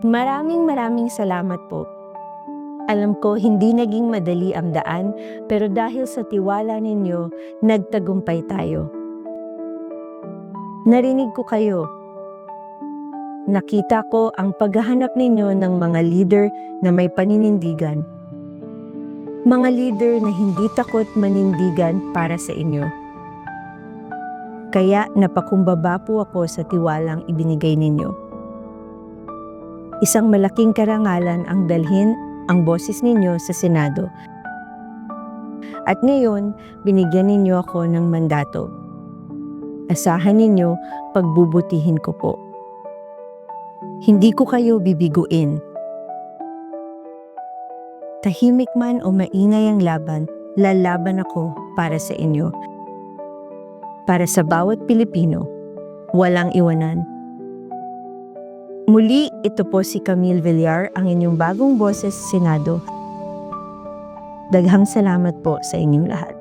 Maraming maraming salamat po. Alam ko hindi naging madali ang daan, pero dahil sa tiwala ninyo, nagtagumpay tayo. Narinig ko kayo. Nakita ko ang paghahanap ninyo ng mga leader na may paninindigan. Mga leader na hindi takot manindigan para sa inyo. Kaya napakumbaba po ako sa tiwalang ibinigay ninyo. Isang malaking karangalan ang dalhin ang boses ninyo sa Senado. At ngayon, binigyan ninyo ako ng mandato. Asahan ninyo, pagbubutihin ko po. Hindi ko kayo bibiguin. Tahimik man o maingay ang laban, lalaban ako para sa inyo. Para sa bawat Pilipino, walang iwanan. Muli, ito po si Camille Villar, ang inyong bagong boses Senado. Daghang salamat po sa inyong lahat.